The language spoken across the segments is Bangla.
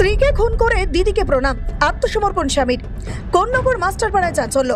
স্ত্রীকে খুন করে দিদিকে প্রণাম আত্মসমর্পণ স্বামীর। কোন কোন্নগর মাস্টারপাড়ায় চাঞ্চল্য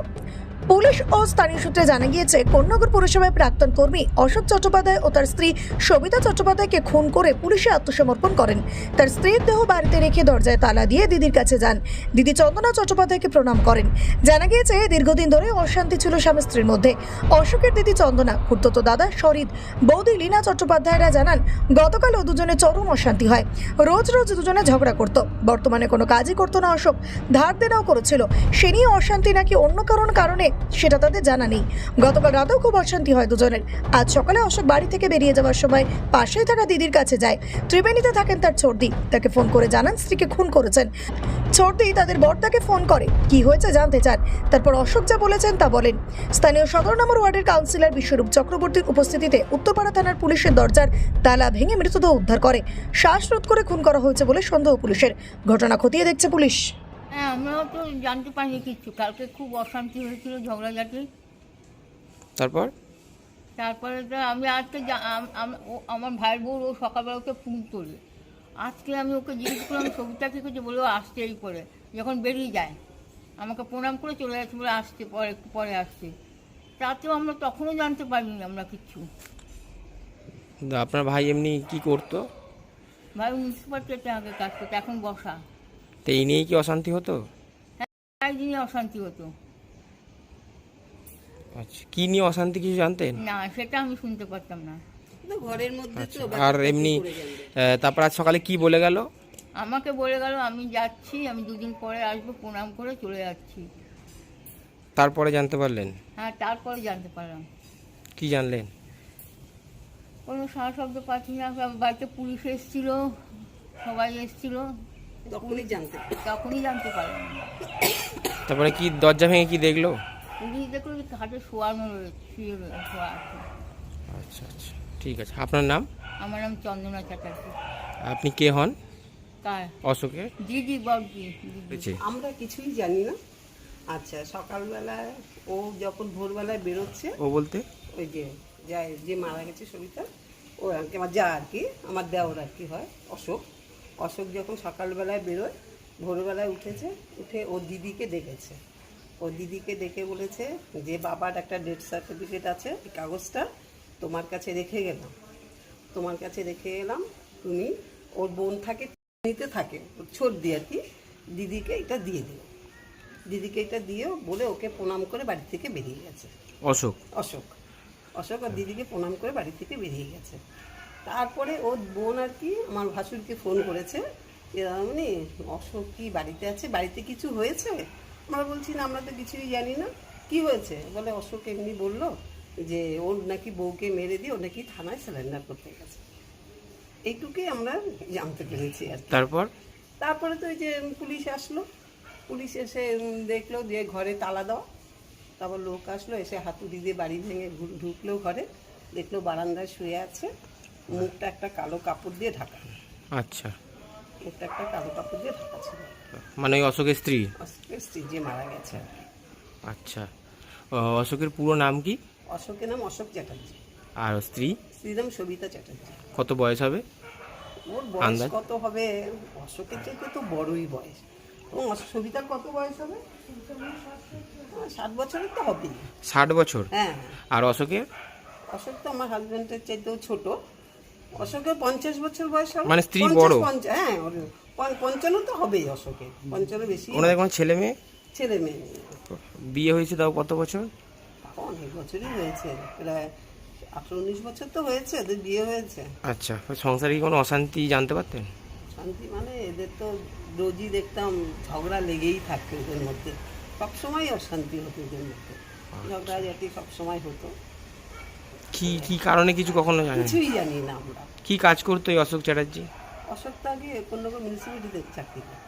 পুলিশ ও স্থানীয় সূত্রে জানা গিয়েছে, কোন্নগর পুরসভায় প্রাক্তন কর্মী অশোক চট্টোপাধ্যায় ও তার স্ত্রী সবিতা চট্টোপাধ্যায়কে খুন করে পুলিশে আত্মসমর্পণ করেন। তার স্ত্রীর দেহ বাড়িতে রেখে দরজায় তালা দিয়ে দিদির কাছে যান। দিদি চন্দনা চট্টোপাধ্যায়কে প্রণাম করেন। জানা গিয়েছে, দীর্ঘদিন ধরে অশান্তি ছিল স্বামী স্ত্রীর মধ্যে। অশোকের দিদি চন্দনা খুর্তত দাদা শরীদ বৌদি লীনা চট্টোপাধ্যায়রা জানান গতকালও দুজনে চরম অশান্তি হয়। রোজ রোজ দুজনে ঝগড়া করত। বর্তমানে কোনো কাজই করতো না অশোক। ধার দেনাও করেছিল। সে নিয়ে অশান্তি নাকি অন্য কারণ কারণে সেটা তাদের জানা নেই। গতকাল রাতেও খুব অশান্তি হয় দুজনের। আজ সকালে অশোক বাড়ি থেকে বেরিয়ে যাওয়ার সময় পাশেই থাকা দিদির কাছে যায়। ত্রিবেণীতে থাকেন তার ছর্দি তাকে ফোন করে জানান স্ত্রীকে খুন করেছেন। ছর্দি তাদের বর্তাকে ফোন করে, কি হয়েছে জানতে চান? তারপর অশোক যা বলেছেন তা বলেন। স্থানীয় সদর নম্বর ওয়ার্ডের কাউন্সিলর বিশ্বরূপ চক্রবর্তীর উপস্থিতিতে উত্তরপাড়া থানার পুলিশের দরজার তালা ভেঙে মৃতদেহ উদ্ধার করে। শ্বাসরোধ করে খুন করা হয়েছে বলে সন্দেহ পুলিশের। ঘটনা খতিয়ে দেখছে পুলিশ। হ্যাঁ আমরাও তো জানতে পারিনি কিচ্ছু কালকে খুব অশান্তি হয়েছিল ঝগড়াঝাটি তারপর? তারপরে তো আমি আজকে জা- আম- আম- ও- আমার ভাইয়ের বউ ও সকালবেলা ওকে ফোন তোলে আজকে আমি ওকে জিজ্ঞেস করলাম সবিতা কী করছে? বলে ও আসছে এই করে। যখন বেরিয়ে যায় আমাকে প্রণাম করে চলে যাচ্ছে বলে আসছে পরে একটু পরে আসছে। তাতেও আমরা তখনও জানতে পারিনি আমরা কিচ্ছু আপনার ভাই এমনি কি করতো? ভাই মিউনিসিপালিটিতে আগে কাজ করতো এখন বসা। তো এই নিয়েই কি অশান্তি হতো? তাই দিনে অশান্তি হতো। আচ্ছা কি নিয়ে অশান্তি কিছু জানতেন? না সেটা আমি শুনতে পারতাম না। ঘরের মধ্যে তো আচ্ছা, আর এমনি তারপর আজ সকালে কি বলে গেল? আমাকে বলে গেল আমি যাচ্ছি আমি দুদিন পরে আসব প্রণাম করে চলে যাচ্ছি। তারপরে জানতে পারলেন? হ্যাঁ তারপরে জানতে পারলাম। কি জানলেন? কোনো সারা শব্দ পাচ্ছি না বাড়িতে পুলিশ এসেছিল সবাই এসেছিল। তখনই জানতে তখনই জানতে পারলাম তারপরে কি দরজা ভেঙে কি দেখল? পুলিশ দেখল যে হাটে শোয়ানো রয়েছে শুয়ে শোয়া আছে। আচ্ছা আচ্ছা ঠিক আছে। আপনার নাম? আমার নাম চন্দনা চ্যাটার্জি। আপনি কে হন? কার অশোকের? দিদি বড়দি দিদি। হয়েছে আমরা কিছুই জানি না। আচ্ছা সকালবেলায় ও যখন ভোরবেলায় বেরোচ্ছে ও বলতে? ওই যে যায় যে মারা গেছে সবিতা ও আর কি আমার যা আর কি আমার দেওর আর কি হয় অশোক। অশোক যখন সকালবেলায় বেরোয় ভোরবেলায় উঠেছে উঠে ও দিদিকে ডেকেছে। ও দিদিকে ডেকে বলেছে যে বাবার একটা ডেথ সার্টিফিকেট আছে এই কাগজটা তোমার কাছে রেখে গেলাম। তোমার কাছে রেখে এলাম তুমি ওর বোন থাকে নিতে থাকে ওর ছোট দিয়ে আর কি দিদিকে এটা দিয়ে দিও দিদিকে এটা দিয়েও বলে ওকে প্রণাম করে বাড়ি থেকে বেরিয়ে গেছে। অশোক? অশোক। অশোক আর দিদিকে প্রণাম করে বাড়ি থেকে বেরিয়ে গেছে। তারপরে ওর বোন আর কি আমার ভাসুরকে ফোন করেছে যে মানে অশোক কি বাড়িতে আছে? বাড়িতে কিছু হয়েছে? আমরা বলছি না আমরা তো কিছুই জানি না। কি হয়েছে? বলে অশোক এমনি বলল যে ওর নাকি বউকে মেরে দিয়ে ও নাকি থানায় সিলিন্ডার করতে গেছে। এইটুকুই আমরা জানতে পেরেছি আর তারপর? তারপরে তো ওই যে পুলিশ আসলো। পুলিশ এসে দেখল দিয়ে ঘরে তালা দেওয়া। তারপর লোক আসলো এসে হাতুড়ি দিয়ে বাড়ি ভেঙে ঢুকলো ঘরে। দেখল বারান্দায় শুয়ে আছে। মুখটা একটা কালো কাপড় দিয়ে ঢাকা। আচ্ছা। মুখটা একটা কালো কাপড় দিয়ে ঢাকা ছিল। মানে ওই অশোকের স্ত্রী? অশোকের স্ত্রী যে মারা গেছে। আচ্ছা। অশোকের পুরো নাম কি? অশোকের নাম অশোক চ্যাটার্জি। আর স্ত্রী? স্ত্রীর নাম সবিতা চ্যাটার্জি। কত বয়স হবে? ওর বয়স কত হবে? অশোকের চাইতে তো বড়ই বয়স। এবং অশোক- সবিতার কত বয়স হবে? ষাট বছরের তো হবেই। ষাট বছর? হ্যাঁ। আর অশোকের? অশোক তো আমার হাজবেন্ডের চাইতেও ছোট। অশোকের পঞ্চাশ বছর বয়স হবে মানে স্ত্রী বড়? হ্যাঁ পঞ্চান্ন তো হবেই অশোকের। পঞ্চান্ন বেশি ওনাদের কোনো ছেলে মেয়ে? ছেলে মেয়ে। বিয়ে হয়েছে তাও কত বছর? অনেক বছরই হয়েছে। প্রায় আঠারো উনিশ বছর তো হয়েছে ওদের বিয়ে হয়েছে। আচ্ছা সংসারে কি কোনো অশান্তি জানতে পারতেন? শান্তি মানে এদের তো রোজই দেখতাম ঝগড়া লেগেই থাকতো ওদের মধ্যে। সবসময় অশান্তি হতো ওদের মধ্যে। আচ্ছা। ঝগড়া জাতি সবসময় হতো। কি কি কারণে কিছু কখনো জানেন? কিছুই জানি না আমরা। কি কাজ করতো এই অশোক চ্যাটার্জি? অশোক তো আগে মিউনিসিপ্যালিটিতে চাকরি করতো।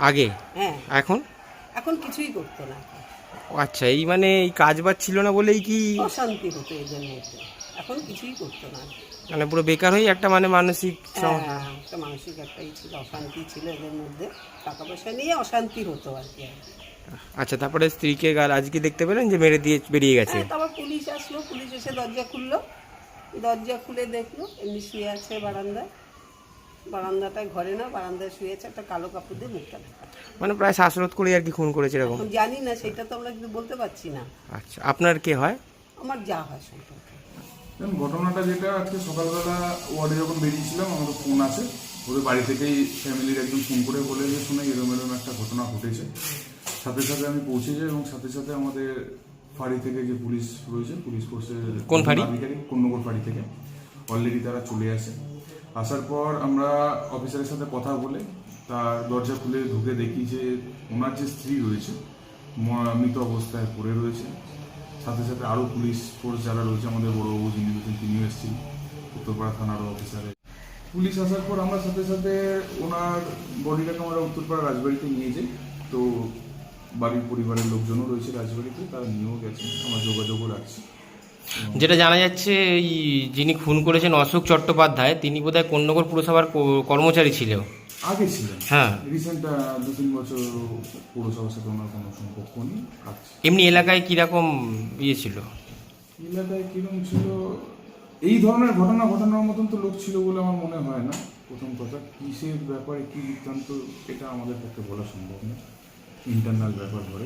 আগে? হ্যাঁ। এখন? এখন কিছুই করতো না। ও আচ্ছা এই মানে এই কাজ বাজ ছিল না বলেই কি অশান্তি হতো এদের মধ্যে এখন কিছুই করতো না। মানে পুরো বেকার হয়ে একটা মানে মানসিক হ্যাঁ, সম- হ্যাঁ, একটা মানসিক একটাই ছিল অশান্তি ছিল এদের মধ্যে। টাকা পয়সা নিয়ে অশান্তি হতো আর কি। আচ্ছা তারপরে স্ত্রীকে গাল আজকে দেখতে পেলেন যে মেরে দিয়ে বেরিয়ে গেছে? হ্যাঁ তারপর পুলিশ এসে দরজা খুললো। দরজা খুলে দেখল এমনি শুয়ে আছে বারান্দায় বারান্দাটায় ঘরে না বারান্দায় শুয়েছে একটা কালো কাপড় দিয়ে মুখটা মানে প্রায় শ্বাসরোধ করে আর কি খুন করেছে এরকম? জানি না সেটা তো আমরা কিন্তু বলতে পারছি না। আচ্ছা আপনার কে হয়? আমার যা হয় সম্পর্কে। ঘটনাটা যেটা আজকে সকালবেলা ওয়ার্ডে যখন বেরিয়েছিলাম আমাদের ফোন আছে। ওদের বাড়ি থেকেই ফ্যামিলির একজন ফোন করে বলে যে শুনে এরম এরম একটা ঘটনা ঘটেছে। সাথে সাথে আমি পৌঁছে যাই এবং সাথে সাথে আমাদের ফাঁড়ি থেকে যে পুলিশ রয়েছে পুলিশ ফোর্সের কোন ফাঁড়ি? কন্যগর ফাঁড়ি থেকে। অলরেডি তারা চলে আসে। আসার পর আমরা অফিসারের সাথে কথা বলে তার দরজা খুলে ঢুকে দেখি যে ওনার যে স্ত্রী রয়েছে মৃত অবস্থায় পড়ে রয়েছে। সাথে সাথে আরও পুলিশ ফোর্স যারা রয়েছে আমাদের বড়বাবু যিনি রয়েছেন তিনিও এসেছিলেন। উত্তরপাড়া থানারও অফিসারে পুলিশ আসার পর আমরা সাথে সাথে ওনার বডিটাকে আমরা উত্তরপাড়া রাজবাড়িতে নিয়ে যাই। তো বাড়ির পরিবারের লোকজনও রয়েছে রাজবাড়িতে তারা নিয়েও গেছে আমার যোগাযোগও রাখছি। যেটা জানা যাচ্ছে এই যিনি খুন করেছেন অশোক চট্টোপাধ্যায় তিনি বোধহয় কন্যগর পুরসভার কর্মচারী ছিল আগে ছিলেন। হ্যাঁ। রিসেন্ট দু তিন বছর পৌরসভার সাথে ওনার কোনো সম্পর্ক নেই এমনি এলাকায় কীরকম ইয়ে ছিল? এলাকায় কীরকম ছিল এই ধরনের ঘটনা ঘটানোর মতন তো লোক ছিল বলে আমার মনে হয় না। প্রথম কথা কিসের ব্যাপারে কী বৃত্তান্ত এটা আমাদের পক্ষে বলা সম্ভব না ইন্টারনাল ব্যাপার ধরে।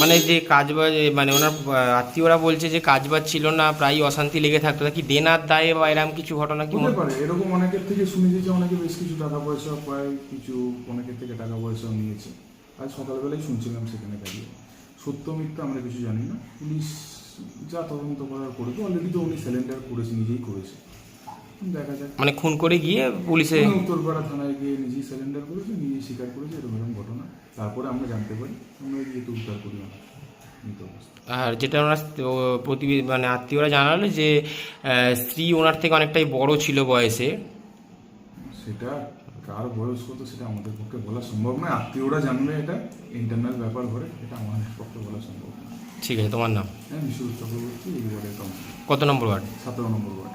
মানে যে কাজবাজ মানে ওনার আত্মীয়রা বলছে যে কাজবাজ ছিল না প্রায় অশান্তি লেগে থাকতো কি দেনার দায়ে বা এরকম কিছু ঘটনা কি হতে মনে- পারে এরকম অনেকের থেকে শুনেছি যে অনেকে বেশ কিছু টাকা পয়সা পায় কিছু অনেকের থেকে টাকা পয়সাও নিয়েছে। আজ সকালবেলায় শুনছিলাম সেখানে দাঁড়িয়ে। সত্য মিথ্যা আমরা কিছু জানি না। পুলিশ যা তদন্ত করার করবে অলরেডি তো উনি সিলিন্ডার করেছে নিজেই করেছে। দেখা যাক। মানে খুন করে গিয়ে পুলিশে উত্তরপাড়া থানায় গিয়ে নিজেই সিলিন্ডার করেছে নিজেই স্বীকার করেছে এরকম এরকম ঘটনা। তারপরে আমরা জানতে পারি আমরা গিয়ে তো উদ্ধার করি আর যেটা ওনার প্রতিবেদী মানে আত্মীয়রা জানালো যে স্ত্রী ওনার থেকে অনেকটাই বড় ছিল বয়সে। সেটা কার বয়স কত সেটা আমাদের পক্ষে বলা সম্ভব নয়। আত্মীয়রা জানলে এটা ইন্টারনাল ব্যাপার ঘরে এটা আমাদের পক্ষে বলা সম্ভব ঠিক আছে তোমার নাম? হ্যাঁ বিশ্বজিৎ চক্রবর্তী এই ওয়ার্ডের কত নম্বর ওয়ার্ড? সতেরো নম্বর ওয়ার্ড।